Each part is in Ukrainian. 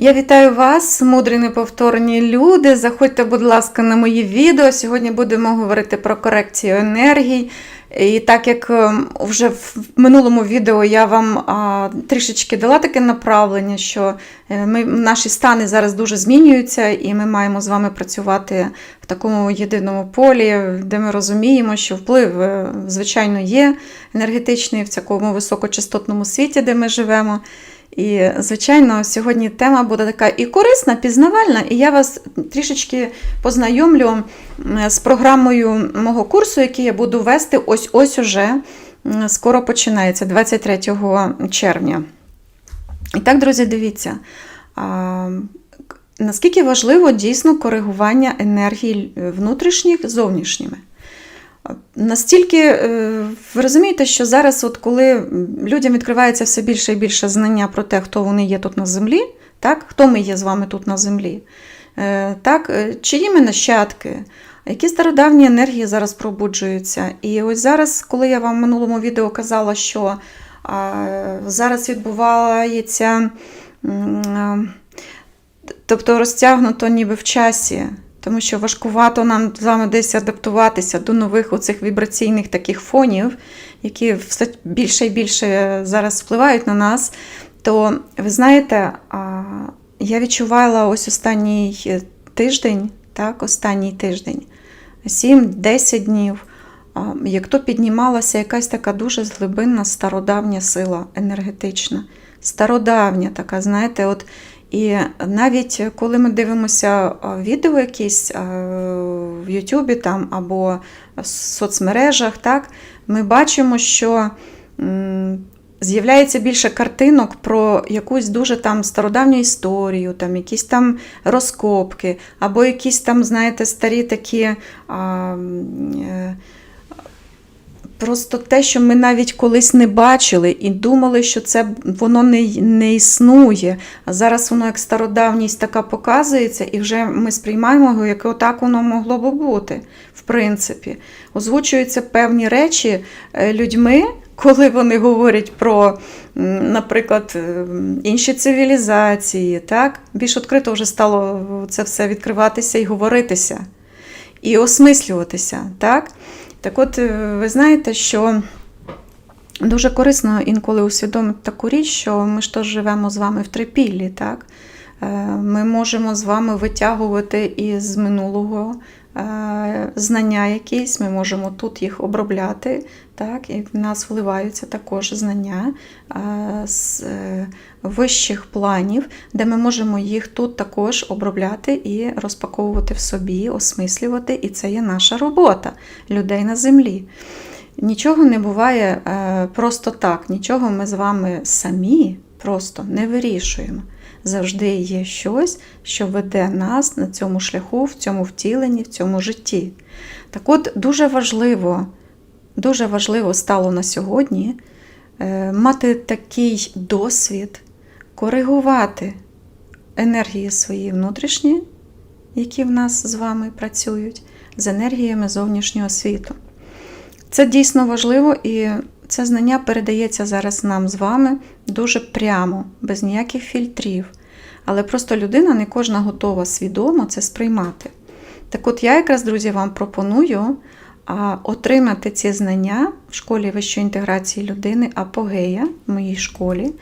Я вітаю вас, мудрі неповторні люди. Заходьте, будь ласка, на мої відео. Сьогодні будемо говорити про корекцію енергій. І так як ем, вже в минулому відео я вам а, трішечки дала таке направлення, що е, ми, наші стани зараз дуже змінюються, і ми маємо з вами працювати в такому єдиному полі, де ми розуміємо, що вплив, е, звичайно, є енергетичний в цьому високочастотному світі, де ми живемо. І, звичайно, сьогодні тема буде така і корисна, пізнавальна, і я вас трішечки познайомлю з програмою мого курсу, який я буду вести ось ось уже скоро починається, 23 червня. І так, друзі, дивіться, наскільки важливо дійсно коригування енергії внутрішніх зовнішніми. Настільки е, ви розумієте, що зараз, от коли людям відкривається все більше і більше знання про те, хто вони є тут на землі, так? хто ми є з вами тут на землі, е, так? е, чиї ми нащадки, які стародавні енергії зараз пробуджуються. І ось зараз, коли я вам в минулому відео казала, що зараз відбувається, тобто розтягнуто ніби в часі. Тому що важкувато нам з вами десь адаптуватися до нових оцих вібраційних таких фонів, які все більше і більше зараз впливають на нас. То ви знаєте, я відчувала ось останній тиждень, так, останній тиждень, 7-10 днів, як то піднімалася якась така дуже глибинна стародавня сила енергетична. Стародавня така, знаєте, от і навіть коли ми дивимося відео якісь в Ютубі там або в соцмережах, так, ми бачимо, що з'являється більше картинок про якусь дуже там стародавню історію, там якісь там розкопки, або якісь там, знаєте, старі такі. А, е, Просто те, що ми навіть колись не бачили і думали, що це воно не, не існує. А зараз воно як стародавність така показується, і вже ми сприймаємо його, як отак воно могло би бути, в принципі. Озвучуються певні речі е, людьми, коли вони говорять про, наприклад, е, інші цивілізації. Так? Більш відкрито вже стало це все відкриватися і говоритися, і осмислюватися. Так? Так от, е, ви знаєте, що дуже корисно інколи усвідомити таку річ, що ми ж теж живемо з вами в трипіллі, так? Е, Ми можемо з вами витягувати із минулого знання якісь, ми можемо тут їх обробляти, так? і в нас вливаються також знання е, з е, вищих планів, де ми можемо їх тут також обробляти і розпаковувати в собі, осмислювати, і це є наша робота людей на землі. Нічого не буває е, просто так, нічого ми з вами самі просто не вирішуємо. Завжди є щось, що веде нас на цьому шляху, в цьому втіленні, в цьому житті. Так от дуже важливо, дуже важливо стало на сьогодні е, мати такий досвід, коригувати енергії свої внутрішні, які в нас з вами працюють, з енергіями зовнішнього світу. Це дійсно важливо і це знання передається зараз нам з вами дуже прямо, без ніяких фільтрів. Але просто людина не кожна готова свідомо це сприймати. Так от я якраз, друзі, вам пропоную отримати ці знання в школі вищої інтеграції людини Апогея в моїй школі.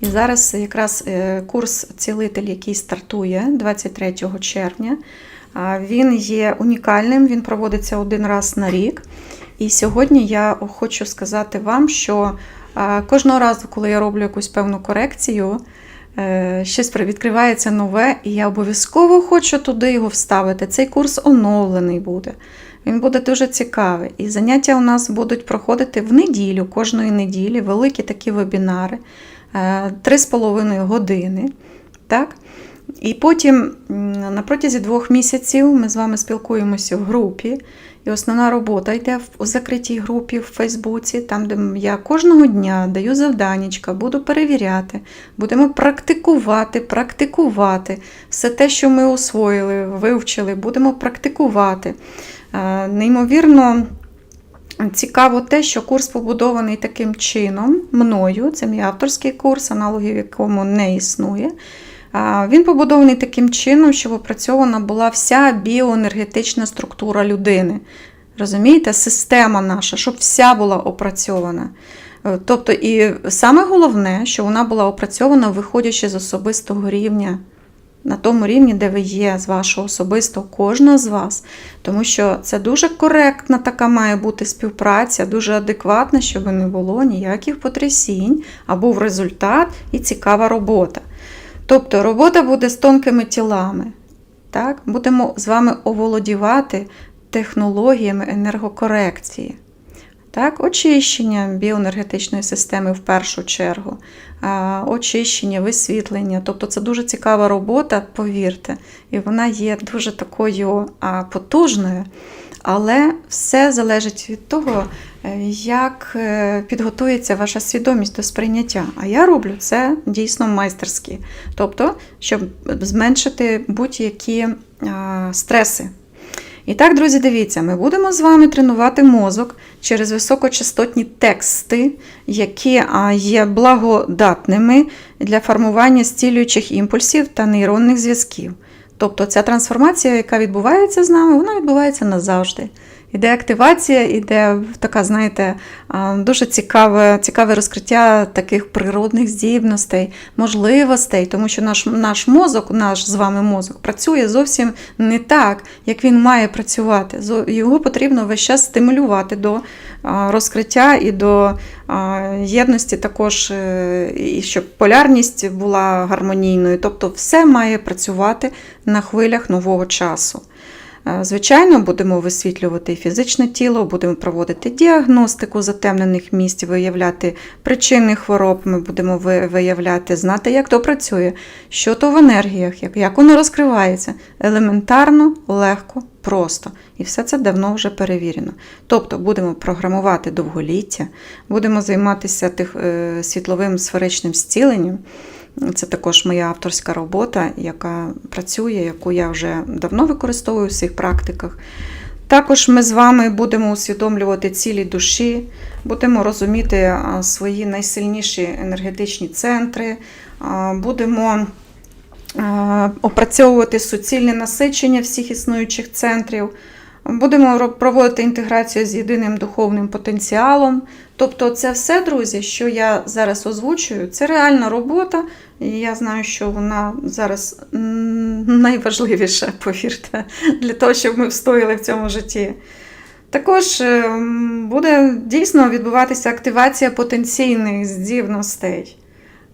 І зараз якраз е, курс цілитель, який стартує 23 червня, він є унікальним, він проводиться один раз на рік. І сьогодні я хочу сказати вам, що кожного разу, коли я роблю якусь певну корекцію, щось при- відкривається нове, і я обов'язково хочу туди його вставити. Цей курс оновлений буде. Він буде дуже цікавий. І заняття у нас будуть проходити в неділю, кожної неділі, великі такі вебінари, е, 3,5 години. Так? І потім на протязі двох місяців ми з вами спілкуємося в групі. І основна робота йде у закритій групі в Фейсбуці, там, де я кожного дня даю завданнячка, буду перевіряти, будемо практикувати, практикувати все те, що ми освоїли, вивчили, будемо практикувати. Неймовірно, Цікаво те, що курс побудований таким чином мною. Це мій авторський курс, аналогів якому не існує. Він побудований таким чином, щоб опрацьована була вся біоенергетична структура людини. Розумієте, система наша, щоб вся була опрацьована. Е, Тобто, і саме головне, що вона була опрацьована, виходячи з особистого рівня, на тому рівні, де ви є, з вашого особистого, кожного з вас. Тому що це дуже коректна така має бути співпраця, дуже адекватна, щоб не було ніяких потрясінь, а був результат і цікава робота. Тобто робота буде з тонкими тілами. Так? Будемо з вами оволодівати технологіями енергокорекції. Так, очищення біоенергетичної системи в першу чергу, очищення, висвітлення. Тобто це дуже цікава робота, повірте, і вона є дуже такою потужною. Але все залежить від того, як е, підготується ваша свідомість до сприйняття. А я роблю це дійсно майстерськи. Тобто, щоб зменшити будь-які а, стреси. І так, друзі, дивіться, ми будемо з вами тренувати мозок через високочастотні тексти, які є благодатними для формування зцілюючих імпульсів та нейронних зв'язків. Тобто ця трансформація, яка відбувається з нами, вона відбувається назавжди. Іде активація, іде така, знаєте, дуже цікаве, цікаве розкриття таких природних здібностей, можливостей, тому що наш, наш мозок, наш з вами мозок, працює зовсім не так, як він має працювати. Його потрібно весь час стимулювати до розкриття і до єдності, також, е, і щоб полярність була гармонійною. Тобто все має працювати на хвилях нового часу. Е, Звичайно, будемо висвітлювати фізичне тіло, будемо проводити діагностику затемнених місць, виявляти причини хвороб. Ми будемо виявляти, знати, як то працює, що то в енергіях, як воно розкривається. Елементарно, легко, просто. І все це давно вже перевірено. Тобто будемо програмувати довголіття, будемо займатися тих, е, світловим сферичним зціленням. Це також моя авторська робота, яка працює, яку я вже давно використовую в своїх практиках. Також ми з вами будемо усвідомлювати цілі душі, будемо розуміти свої найсильніші енергетичні центри, будемо опрацьовувати суцільне насичення всіх існуючих центрів. Будемо проводити інтеграцію з єдиним духовним потенціалом. Тобто, це все, друзі, що я зараз озвучую, це реальна робота, і я знаю, що вона зараз найважливіша, повірте, для того, щоб ми встояли в цьому житті. Також е, буде дійсно відбуватися активація потенційних здібностей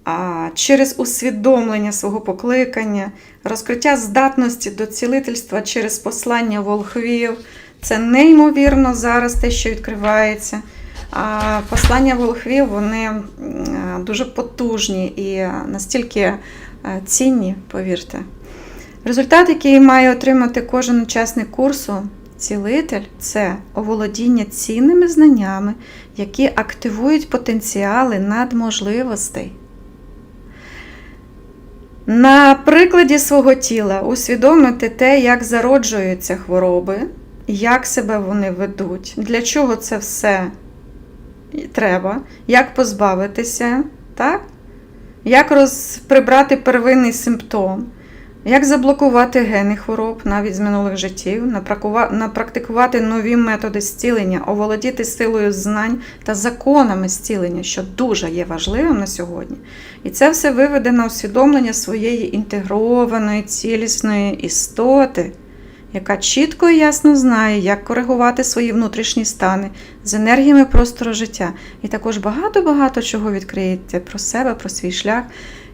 а, через усвідомлення свого покликання, розкриття здатності до цілительства через послання волхвів. Це неймовірно зараз те, що відкривається. А послання волхвів вони дуже потужні і настільки е, цінні, повірте. Результат, який має отримати кожен учасник курсу, цілитель це оволодіння цінними знаннями, які активують потенціали надможливостей. На прикладі свого тіла усвідомити те, як зароджуються хвороби, як себе вони ведуть, для чого це все треба, як позбавитися, так? як роз... прибрати первинний симптом, як заблокувати гени хвороб навіть з минулих життів, напрактикувати нові методи зцілення, оволодіти силою знань та законами зцілення, що дуже є важливим на сьогодні. І це все виведе на усвідомлення своєї інтегрованої, цілісної істоти, яка чітко і ясно знає, як коригувати свої внутрішні стани з енергіями простору життя. І також багато-багато чого відкриєте про себе, про свій шлях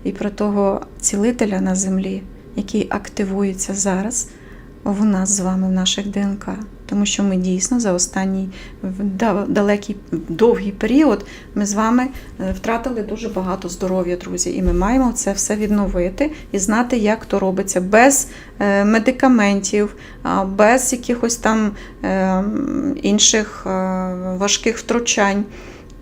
і про того цілителя на землі, який активується зараз в нас з вами, в наших ДНК. Тому що ми дійсно за останній далекий довгий період ми з вами е, втратили дуже багато здоров'я, друзі, і ми маємо це все відновити і знати, як то робиться без е, медикаментів, без якихось там е, інших е, важких втручань.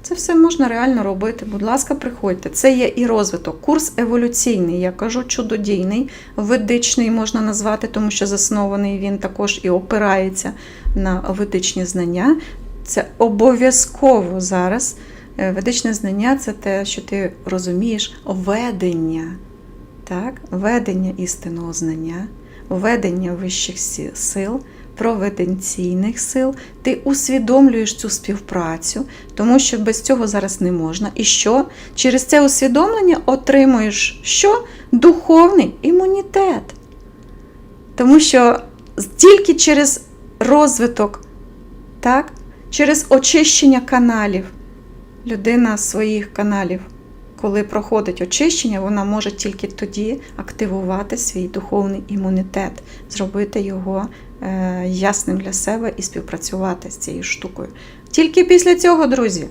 Це все можна реально робити. Будь ласка, приходьте. Це є і розвиток. Курс еволюційний, я кажу, чудодійний, ведичний можна назвати, тому що заснований він також і опирається на ведичні знання. Це обов'язково зараз. Е, Ведичне знання це те, що ти розумієш ведення. так, ведення істинного знання, ведення вищих сил, проведенційних сил, ти усвідомлюєш цю співпрацю, тому що без цього зараз не можна. І що? Через це усвідомлення отримуєш що? Духовний імунітет. Тому що тільки через розвиток, так, через очищення каналів, людина своїх каналів, коли проходить очищення, вона може тільки тоді активувати свій духовний імунітет, зробити його е, ясним для себе і співпрацювати з цією штукою. Тільки після цього, друзі,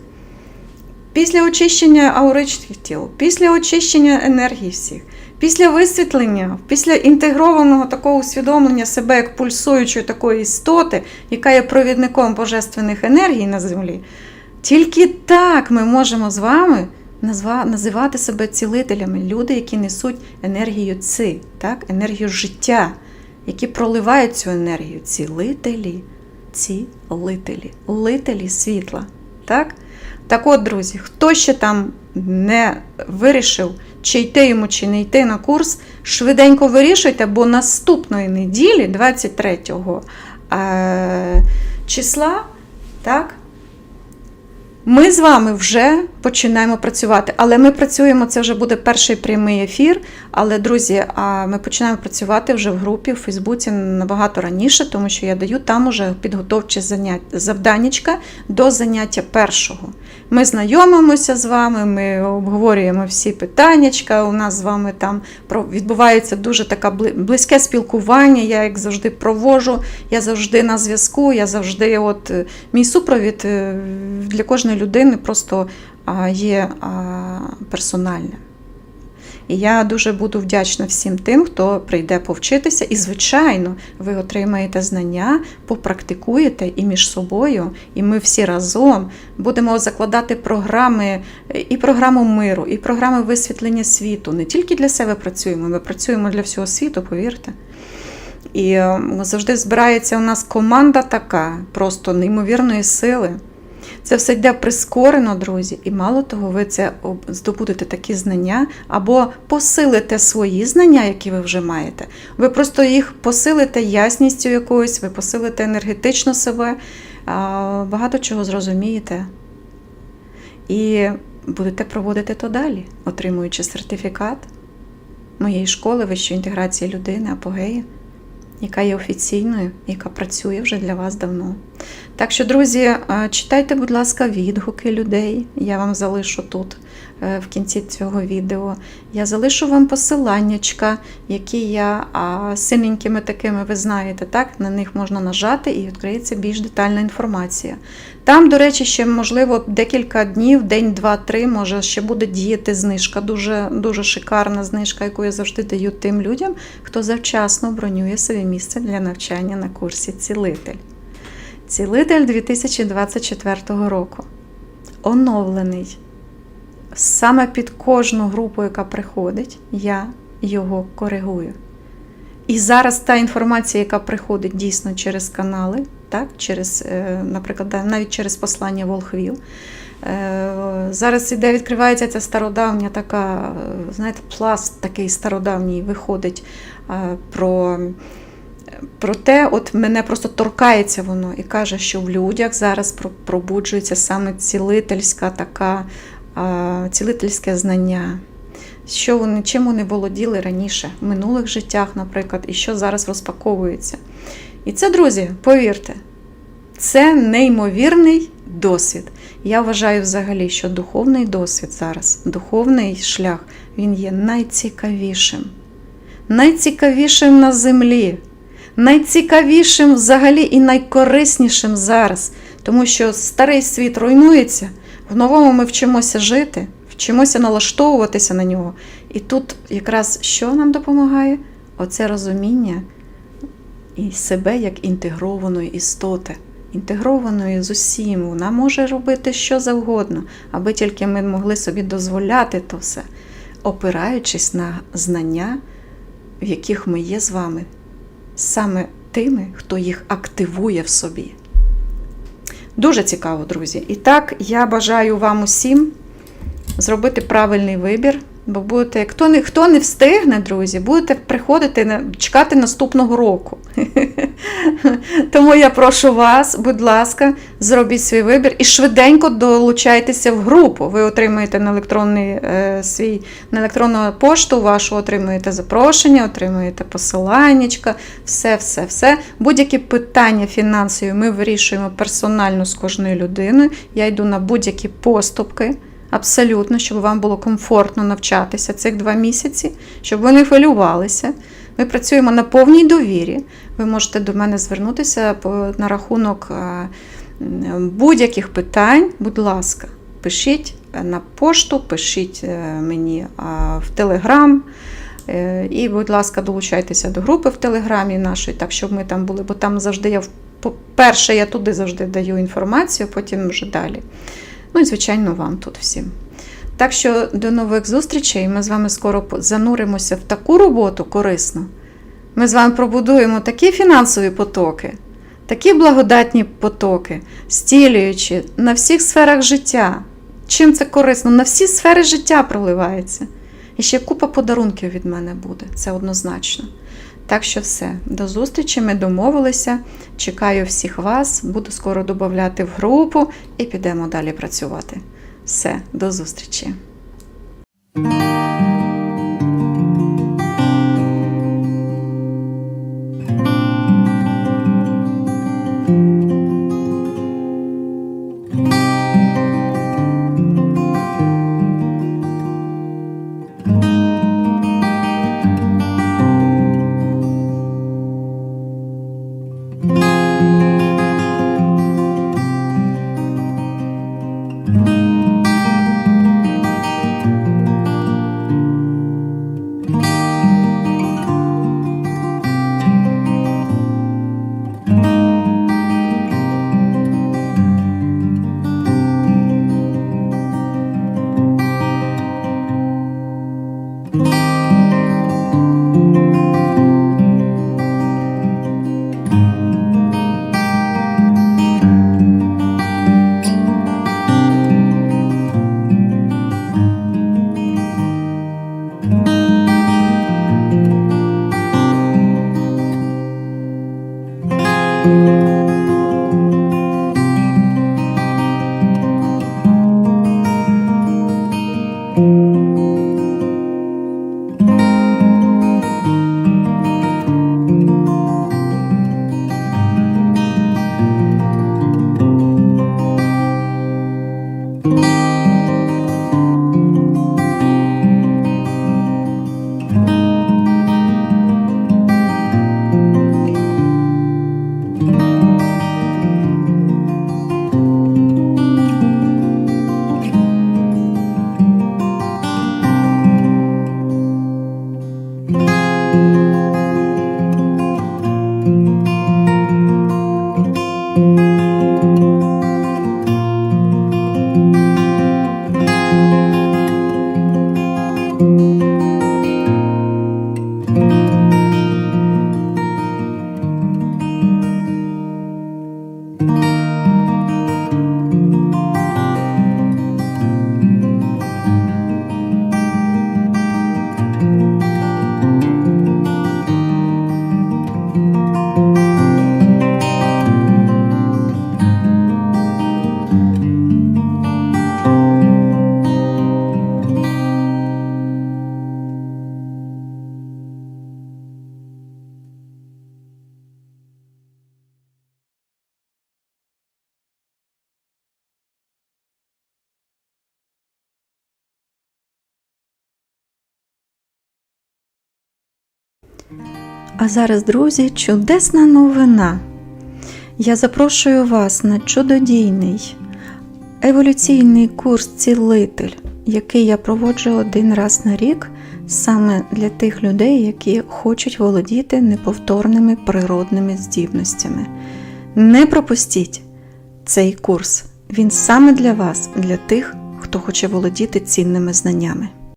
після очищення ауричних тіл, після очищення енергії всіх, після висвітлення, після інтегрованого такого усвідомлення себе як пульсуючої такої істоти, яка є провідником божественних енергій на землі, тільки так ми можемо з вами називати себе цілителями, люди, які несуть енергію ци, так? енергію життя, які проливають цю енергію. Цілителі, цілителі, лителі світла. Так? Так от, друзі, хто ще там не вирішив, чи йти йому, чи не йти на курс, швиденько вирішуйте, бо наступної неділі, 23 е, числа, так, ми з вами вже починаємо працювати, але ми працюємо, це вже буде перший прямий ефір. Але, друзі, ми починаємо працювати вже в групі в Фейсбуці набагато раніше, тому що я даю там уже підготовчі завданнячка до заняття першого. Ми знайомимося з вами, ми обговорюємо всі питаннячка. У нас з вами там відбувається дуже таке близьке спілкування. Я як завжди провожу, я завжди на зв'язку, я завжди, от е, мій супровід е, для кожної людини просто є персональним. І я дуже буду вдячна всім тим, хто прийде повчитися. І, звичайно, ви отримаєте знання, попрактикуєте і між собою, і ми всі разом будемо закладати програми, е, і програму миру, і програми висвітлення світу. Не тільки для себе працюємо, ми працюємо для всього світу, повірте. І е, завжди збирається у нас команда така, просто неймовірної сили. Це все йде прискорено, друзі, і мало того, ви це здобудете такі знання або посилите свої знання, які ви вже маєте. Ви просто їх посилите ясністю якоюсь, ви посилите енергетично себе, багато чого зрозумієте. І будете проводити то далі, отримуючи сертифікат моєї школи вищої інтеграції людини, апогеї, яка є офіційною, яка працює вже для вас давно. Так що, друзі, е, читайте, будь ласка, відгуки людей. Я вам залишу тут е, в кінці цього відео. Я залишу вам посиланнячка, які я синенькими такими, ви знаєте, так? На них можна нажати і відкриється більш детальна інформація. Там, до речі, ще можливо декілька днів, день, два, три, може ще буде діяти знижка. Дуже, дуже шикарна знижка, яку я завжди даю тим людям, хто завчасно бронює собі місце для навчання на курсі Цілитель. Цілитель 2024 року. Оновлений. Саме під кожну групу, яка приходить, я його коригую. І зараз та інформація, яка приходить дійсно через канали, так, через, е, наприклад, навіть через послання Волхвіл. е, Зараз іде, відкривається ця стародавня така, е, знаєте, пласт такий стародавній виходить про Проте, от мене просто торкається воно і каже, що в людях зараз пробуджується саме цілительська така, цілительське знання. Що вони, чим вони володіли раніше, в минулих життях, наприклад, і що зараз розпаковується. І це, друзі, повірте, це неймовірний досвід. Я вважаю взагалі, що духовний досвід зараз, духовний шлях, він є найцікавішим. Найцікавішим на землі найцікавішим взагалі і найкориснішим зараз, тому що старий світ руйнується, в новому ми вчимося жити, вчимося налаштовуватися на нього. І тут якраз що нам допомагає? Оце розуміння і себе як інтегрованої істоти. Інтегрованої з усім, вона може робити що завгодно, аби тільки ми могли собі дозволяти то все, опираючись на знання, в яких ми є з вами саме тими, хто їх активує в собі. Дуже цікаво, друзі. І так, я бажаю вам усім зробити правильний вибір, Бо будете, хто не, хто не встигне, друзі, будете приходити чекати наступного року. Тому я прошу вас, будь ласка, зробіть свій вибір і швиденько долучайтеся в групу. Ви отримуєте на електронний е, свій на електронну пошту вашу, отримуєте запрошення, отримуєте посиланнячка, все, все, все. Будь-які питання фінансові ми вирішуємо персонально з кожною людиною. Я йду на будь-які поступки. Абсолютно, щоб вам було комфортно навчатися цих два місяці, щоб ви не хвилювалися. Ми працюємо на повній довірі. Ви можете до мене звернутися на рахунок е, будь-яких питань. Будь ласка, пишіть на пошту, пишіть е, мені в Телеграм. І, будь ласка, долучайтеся до групи в Телеграмі нашої, так щоб ми там були, бо там завжди я по-перше, я туди завжди даю інформацію, потім вже далі. Ну і, звичайно, вам тут всім. Так що до нових зустрічей. Ми з вами скоро зануримося в таку роботу корисну. Ми з вами пробудуємо такі фінансові потоки, такі благодатні потоки, стілюючи на всіх сферах життя. Чим це корисно? На всі сфери життя проливається. І ще купа подарунків від мене буде, це однозначно. Так що все, до зустрічі, ми домовилися. Чекаю всіх вас, буду скоро додати в групу і підемо далі працювати. Все, до зустрічі. А зараз, друзі, чудесна новина. Я запрошую вас на чудодійний еволюційний курс Цілитель, який я проводжу один раз на рік саме для тих людей, які хочуть володіти неповторними природними здібностями. Не пропустіть цей курс. Він саме для вас, для тих, хто хоче володіти цінними знаннями.